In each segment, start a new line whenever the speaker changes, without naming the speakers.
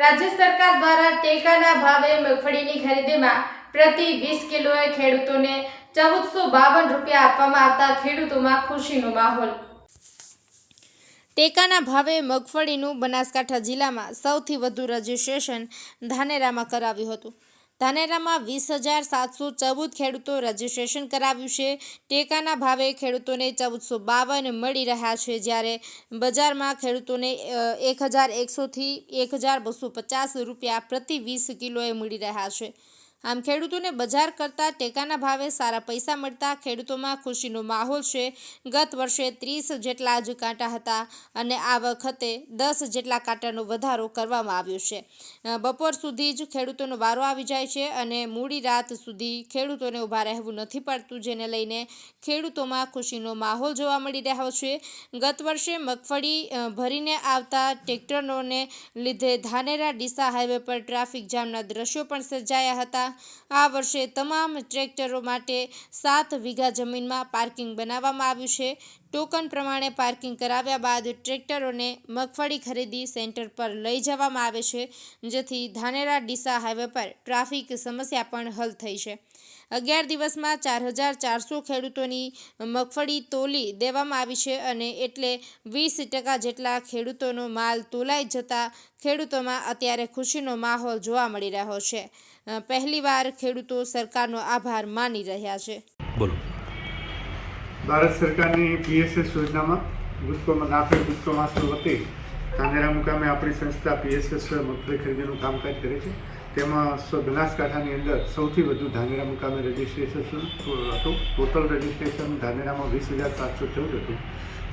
રાજ્ય સરકાર દ્વારા ટેકાના ભાવે મગફળીની ખરીદીમાં પ્રતિ વીસ કિલોએ ખેડૂતોને ચૌદસો બાવન રૂપિયા આપવામાં આવતા ખેડૂતોમાં ખુશીનો માહોલ. ટેકાના ભાવે મગફળીનું બનાસકાંઠા જિલ્લામાં સૌથી વધુ રજીસ્ટ્રેશન ધાનેરામાં કરાવ્યું હતું. ધાનેરામાં વીસ હજાર સાતસો ચૌદ ખેડૂતો રજીસ્ટ્રેશન કરાવ્યું છે. ટેકાના ભાવે ખેડૂતોને ચૌદસો બાવન મળી રહ્યા છે જ્યારે બજારમાં ખેડૂતોને એક હજાર એકસોથી એક હજાર બસો પચાસ રૂપિયા પ્રતિ વીસ કિલોએ મળી રહ્યા છે. આમ ખેડૂતોને બજાર કરતાં ટેકાના ભાવે સારા પૈસા મળતા ખેડૂતોમાં ખુશીનો માહોલ છે. ગત વર્ષે ત્રીસ જેટલા જ કાંટા હતા અને આ વખતે દસ જેટલા કાંટાનો વધારો કરવામાં આવ્યો છે. બપોર સુધી જ ખેડૂતોનો વારો આવી જાય છે અને મોડી રાત સુધી ખેડૂતોને ઊભા રહેવું નથી પડતું, જેને લઈને ખેડૂતોમાં ખુશીનો માહોલ જોવા મળી રહ્યો છે. ગત વર્ષે મગફળી ભરીને આવતા ટ્રેક્ટરોને લીધે ધાનેરા, ડીસા હાઈવે પર ટ્રાફિક જામના દ્રશ્યો પણ સર્જાયા હતા. આ વર્ષે તમામ ટ્રેક્ટરો માટે સાત વીઘા જમીનમાં પાર્કિંગ બનાવવામાં આવ્યું છે. ટોકન પ્રમાણે પાર્કિંગ કરાવ્યા બાદ ટ્રેક્ટરોને મગફળી ખરીદી સેન્ટર પર લઈ જવામાં આવે છે, જેથી ધાનેરા ડીસા હાઈવે પર ટ્રાફિક સમસ્યા પણ હલ થઈ છે. અગિયાર દિવસમાં ચાર હજાર ચારસો ખેડૂતોની મગફળી તોલી દેવામાં આવી છે અને એટલે વીસ ટકા જેટલા ખેડૂતોનો માલ તોલાઈ જતા ખેડૂતોમાં અત્યારે ખુશીનો માહોલ જોવા મળી રહ્યો છે. પહેલીવાર ખેડૂતો સરકારનો આભાર માની રહ્યા છે.
બોલો.
ભારત સરકારની પીએસએસ યોજનામાં ગુસ્કોમાં નાફેડ ગુસ્કો માસ્ટર વતી કાંગેરા મુકામે આપણી સંસ્થા પીએસએસ મગફળી ખરીદીનું કામકાજ કરે છે. તેમાં બનાસકાંઠાની અંદર સૌથી વધુ ધાનેરા મુકામે રજિસ્ટ્રેશન હતું? ટોટલ રજિસ્ટ્રેશન ધાનેરામાં વીસ હજાર સાતસો ચૌદ હતું.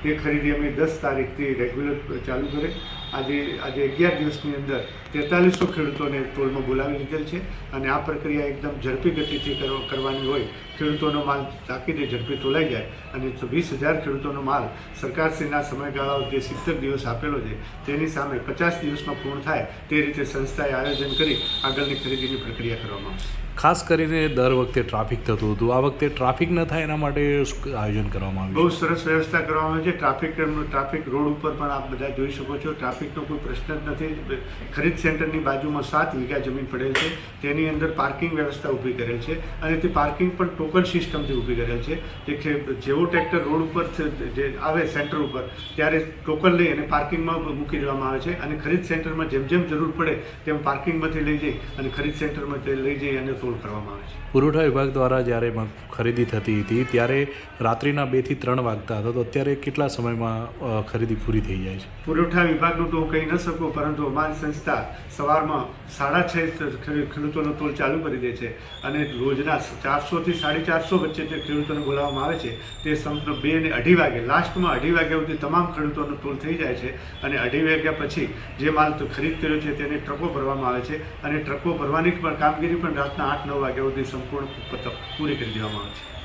તે ખરીદી અમે દસ તારીખથી રેગ્યુલર ચાલુ કરે. આજે આજે અગિયાર દિવસની અંદર તેતાલીસો ખેડૂતોને ટોલમાં બોલાવી લીધેલ છે અને આ પ્રક્રિયા એકદમ ઝડપી ગતિથી કરો- કરવાની હોય ખેડૂતોનો માલ તાકીદે ઝડપી તોલાઈ જાય અને વીસ હજાર ખેડૂતોનો માલ સરકારશ્રીના સમયગાળાઓ જે સિત્તેર દિવસ આપેલો છે તેની સામે પચાસ દિવસમાં પૂર્ણ થાય તે રીતે સંસ્થાએ આયોજન કરી આગળની ખરીદીની પ્રક્રિયા કરવામાં આવશે.
ખાસ કરીને દર વખતે ટ્રાફિક થતું હતું. આ વખતે ટ્રાફિક ન થાય એના માટે આયોજન કરવામાં
બહુ સરસ વ્યવસ્થા કરવામાં આવી છે. ટ્રાફિક ટ્રાફિક રોડ ઉપર પણ આપ બધા જોઈ શકો છો. ટ્રાફિકનો કોઈ પ્રશ્ન જ નથી. ખરીદ સેન્ટરની બાજુમાં સાત વીઘા જમીન પડેલ છે. તેની અંદર પાર્કિંગ વ્યવસ્થા ઊભી કરેલ છે અને તે પાર્કિંગ પણ ટોકન સિસ્ટમથી ઊભી કરેલ છે. જે જેવો ટ્રેક્ટર રોડ ઉપર જે આવે સેન્ટર ઉપર ત્યારે ટોકન લઈ અને પાર્કિંગમાં મૂકી દેવામાં આવે છે અને ખરીદ સેન્ટરમાં જેમ જેમ જરૂર પડે તેમ પાર્કિંગમાંથી લઈ જઈ અને ખરીદ સેન્ટરમાં તે લઈ જઈ અને તોડ કરવામાં આવે છે.
પુરવઠા વિભાગ દ્વારા જ્યારે ખરીદી થતી હતી ત્યારે રાત્રિના બેથી ત્રણ વાગતા હતા. તો અત્યારે કેટલા સમયમાં ખરીદી પૂરી થઈ જાય છે?
પુરવઠા વિભાગનું તો હું કહી ન શકું, પરંતુ અમારી સંસ્થા સવારમાં સાડા છ ખેડૂતોનો તોલ ચાલુ કરી દે છે અને રોજના ચારસોથી સાડી ચારસો વચ્ચે જે ખેડૂતોને બોલાવવામાં આવે છે, તે સંપૂર્ણ બે ને અઢી વાગે, લાસ્ટમાં અઢી વાગ્યા સુધી તમામ ખેડૂતોનો તોલ થઈ જાય છે અને અઢી વાગ્યા પછી જે માલ તો ખરીદ કર્યો છે તેને ટ્રકો ભરવામાં આવે છે અને ટ્રકો ભરવાની પણ કામગીરી પણ રાતના આઠ નવ વાગ્યા સુધી સંપૂર્ણ પૂરી કરી દેવામાં આવે છે.